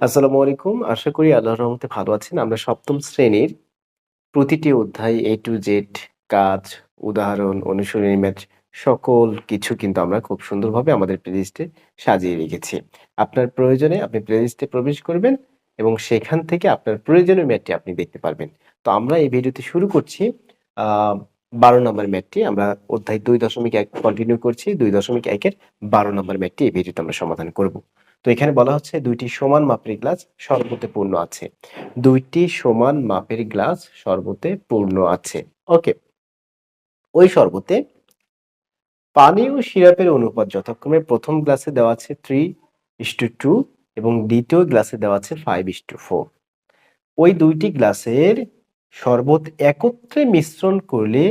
আসসালামু আলাইকুম। আশা করি আল্লাহর রহমতে ভালো আছেন। আমরা সপ্তম শ্রেণির প্রতিটি অধ্যায় A to Z কাজ, উদাহরণ, অনুশীলনী ম্যাচ সকল কিছু কিন্তু আমরা খুব সুন্দরভাবে আমাদের প্লেলিস্টে সাজিয়ে রেখেছি। আপনার প্রয়োজনে আপনি প্লেলিস্টে প্রবেশ করবেন এবং সেখান থেকে আপনার প্রয়োজনীয় ম্যাথটি আপনি দেখতে পারবেন। তো আমরা এই ভিডিওতে শুরু করছি ১২ নম্বর ম্যাথটি। আমরা অধ্যায় ২.১ কন্টিনিউ করছি। দুই দশমিক একের বারো নম্বর ম্যাথটি এই ভিডিওতে আমরা সমাধান করব। তো এখানে বলা হচ্ছে দুইটি সমান মাপের গ্লাস শরবতে পূর্ণ আছে। দুইটি সমান মাপের গ্লাস শরবতে পূর্ণ আছে। ওকে। ওই শরবতে পানি ও সিরাপের অনুপাত যথাক্রমে প্রথম গ্লাসে দেওয়া আছে 3:2 এবং দ্বিতীয় গ্লাসে দেওয়া আছে 5:4 ওই দুইটি গ্লাসের শরবত একত্রে মিশ্রণ করলে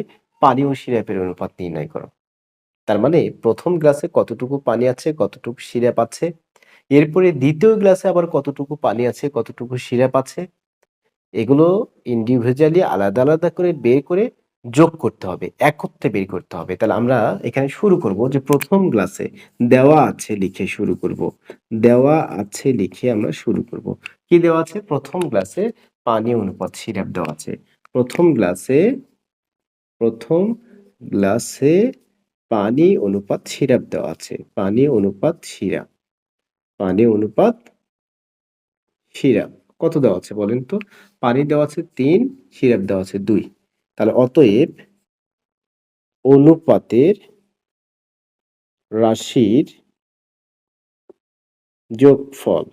পানি ও সিরাপের অনুপাত নির্ণয় করো। তার মানে প্রথম গ্লাসে কতটুকু পানি আছে, কতটুকু সিরাপ আছে। এরপরে দ্বিতীয় গ্লাসে আবার কতটুকু পানি আছে, কতটুকু সিরাপ আছে। এগুলো ইন্ডিভিজুয়ালি আলাদা, আলাদা করে বের করে যোগ করতে হবে। একত্রে বের করতে হবে। তাহলে আমরা এখানে শুরু করব যে প্রথম গ্লাসে দেওয়া আছে লিখে শুরু করব। দেওয়া আছে লিখে আমরা শুরু করব। কি দেওয়া আছে? প্রথম গ্লাসে পানি অনুপাত সিরাপ দেওয়া আছে। প্রথম গ্লাসে প্রথম গ্লাসে পানি অনুপাত সিরাপ দেওয়া আছে। পানি অনুপাত সিরাপ। পানি অনুপাত সিরাপ। কত দেওয়া আছে বলেন তো? পানি দেওয়া আছে তিন সিরাপ দেওয়া আছে দুই তাহলে অতএব অনুপাতের রাশির যোগফল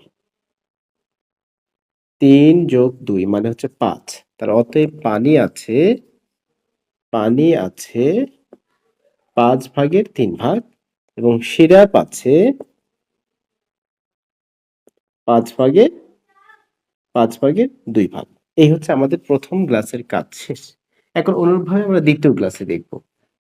তিন যোগ দুই মানে হচ্ছে পাঁচ তার অতএব পানি আছে পানি আছে পাঁচ ভাগের তিন ভাগ এবং সিরাপ আছে ৫ ভাগের ৫ ভাগের দুই ভাগ। এই হচ্ছে আমাদের প্রথম গ্লাসের কাজ শেষ। এখন অনুরূপভাবে আমরা দ্বিতীয় গ্লাসে দেখব।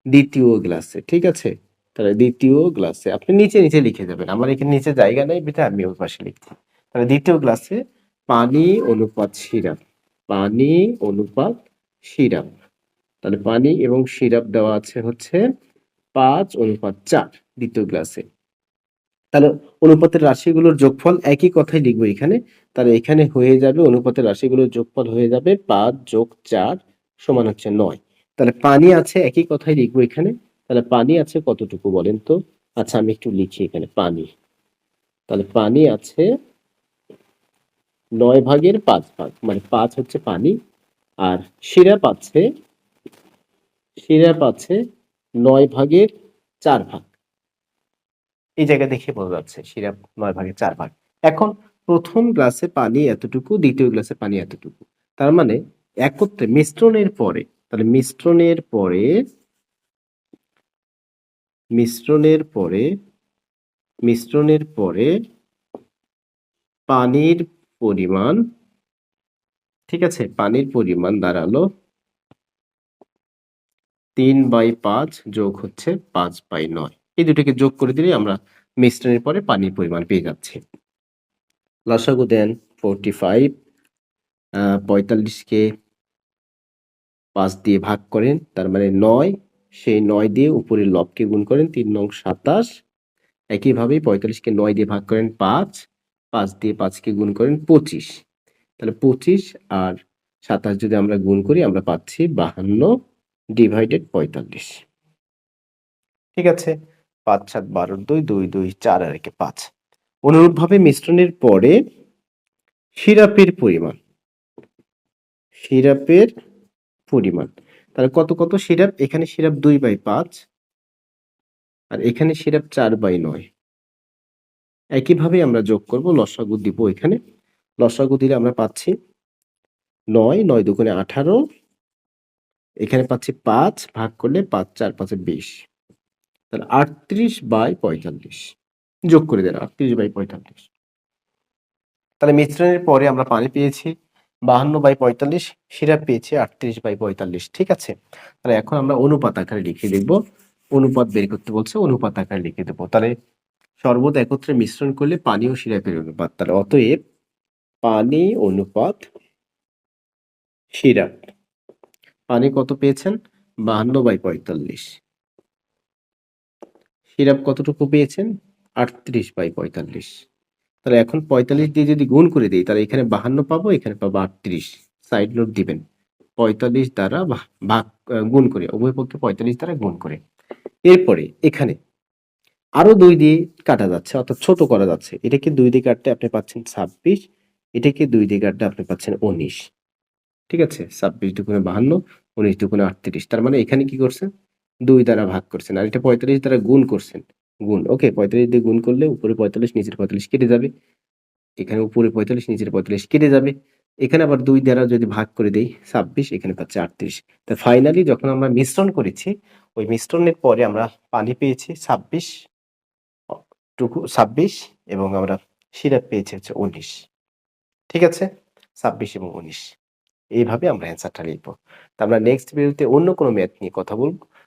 দ্বিতীয় গ্লাসে, ঠিক আছে? তাহলে দ্বিতীয় গ্লাসে আপনি নিচে, নিচে লিখে যাবেন। আমার এখানে নিচে জায়গা নাই বিধায় আমি ওই পাশে লিখছি। তাহলে দ্বিতীয় গ্লাসে পানি অনুপাত সিরাপ। পানি অনুপাত সিরাপ। তাহলে পানি এবং সিরাপ দেওয়া আছে হচ্ছে পাঁচ অনুপাত চার দ্বিতীয় গ্লাসে। তাহলে অনুপাতের রাশিগুলোর যোগফল একই কথাই লিখব এখানে। তাহলে এখানে হয়ে যাবে অনুপাতের রাশিগুলোর যোগফল হয়ে যাবে পাঁচ যোগ চার সমান হচ্ছে নয় তাহলে পানি আছে একই কথাই লিখব এখানে। তাহলে পানি আছে কতটুকু বলেন তো? আচ্ছা আমি একটু লিখি এখানে পানি। তাহলে পানি আছে নয় ভাগের পাঁচ ভাগ। মানে পাঁচ হচ্ছে পানি। আর সিরাপ আছে সিরাপ আছে নয় ভাগের চার ভাগ। এই জায়গা দেখে বোঝা যাচ্ছে সিরাপ নয় ভাগের চার ভাগ। এখন প্রথম গ্লাসে পানি এতটুকু, দ্বিতীয় গ্লাসে পানি এতটুকু। তার মানে একত্রে মিশ্রণের পরে তাহলে মিশ্রণের পরে মিশ্রণের পরে মিশ্রণের পরে পানির পরিমাণ ঠিক আছে? পানির পরিমাণ দাঁড়াল ৩/৫ যোগ হচ্ছে ৫/৯ এই দুটোকে যোগ করে দিলেই আমরা মিশ্রণের পরে পানির পরিমাণ পেয়ে যাচ্ছি। লসাগু দেন 45 ফাইভ ৪৫ কে ৫ দিয়ে ভাগ করেন, তার মানে নয়, সেই নয় দিয়ে উপরের লবকে গুণ করেন তিন নং ২৭ একইভাবে পঁয়তাল্লিশকে নয় দিয়ে ভাগ করেন ৫ ৫ দিয়ে ৫ কে গুণ করেন ২৫ তাহলে ২৫ আর ২৭ যদি আমরা গুণ করি, আমরা পাচ্ছি ৫২ ডিভাইডেড ৪৫ ঠিক আছে। ৫ ৭ ১২ ২ ২ ২ ৪ আর একে ৫ অনুরূপভাবে মিশ্রণের পরে সিরাপের পরিমাণ। সিরাপের পরিমাণ। তাহলে কত কত সিরাপ? এখানে সিরাপ ২/৫ আর এখানে সিরাপ ৪/৯ একইভাবে আমরা যোগ করব লসাগু দিব এখানে। লসাগু দিলে আমরা পাচ্ছি ৯ ৯ দুগুণে ১৮ এখানে পাচ্ছি পাঁচ, ভাগ করলে ৫ ৪ ৫ এ ২০ তাহলে ৩৮/৪৫ যোগ করে দেন ৩৮/৪৫ তাহলে মিশ্রণের পরে আমরা পানি পেয়েছি ৫২/৪৫ সিরাপ পেয়েছি ৩৮/৪৫ ঠিক আছে? তাহলে এখন আমরা অনুপাত আকারে লিখে দেখব। অনুপাত বের করতে বলছে, অনুপাত আকারে লিখে দেবো তাহলে শরবত একত্রে মিশ্রণ করলে পানি ও সিরাপের অনুপাত। তাহলে অতএব পানি অনুপাত সিরাপ। পানি কত পেয়েছেন? ৫২/৪৫ সিরাপ কতটুকু পেয়েছেন? ৩৮/৪৫ তাহলে এখন ৪৫ দিয়ে যদি গুণ করে দেই তাহলে এখানে ৫২ পাবো, এখানে পাবো ৩৮ সাইড লোড দিবেন। ৪৫ দ্বারা ভাগ গুণ করে উভয় পক্ষে ৪৫ দ্বারা গুণ করে। এরপরে এখানে আরও দুই দিয়ে কাটা যাচ্ছে অর্থাৎ ছোট করা যাচ্ছে। এটাকে দুই দিয়ে কাটলে আপনি পাচ্ছেন ২৬ এটাকে দুই দিয়ে কাটলে আপনি পাচ্ছেন ১৯ ঠিক আছে? ২৬ দুগুণে ৫২ ১৯ দুগুণে ৩৮ তার মানে এখানে কি করছেন? ২ দ্বারা ভাগ করছেন। আর এটা ৪৫ দ্বারা গুণ করছেন। গুণ, ওকে ৪৫ দিয়ে গুণ করলে উপরে ৪৫ নিচের ৪৫ কেটে যাবে। এখানে উপরে ৪৫ নিচের ৪৫ কেটে যাবে। এখানে আবার দুই দ্বারা যদি ভাগ করে দেই ২৬ এখানে পাচ্ছি ৩৮ তো ফাইনালি যখন আমরা মিশ্রণ করেছি, ওই মিশ্রণের পরে আমরা পানি পেয়েছি ছাব্বিশ, টুকু ২৬ এবং আমরা সিরাপ পেয়েছি হচ্ছে ১৯ ঠিক আছে? ২৬ এবং ১৯ এইভাবে আমরা অ্যান্সারটা লিখব তা আমরা নেক্সট ভিডিওতে অন্য কোনো ম্যাথ নিয়ে কথা বলব।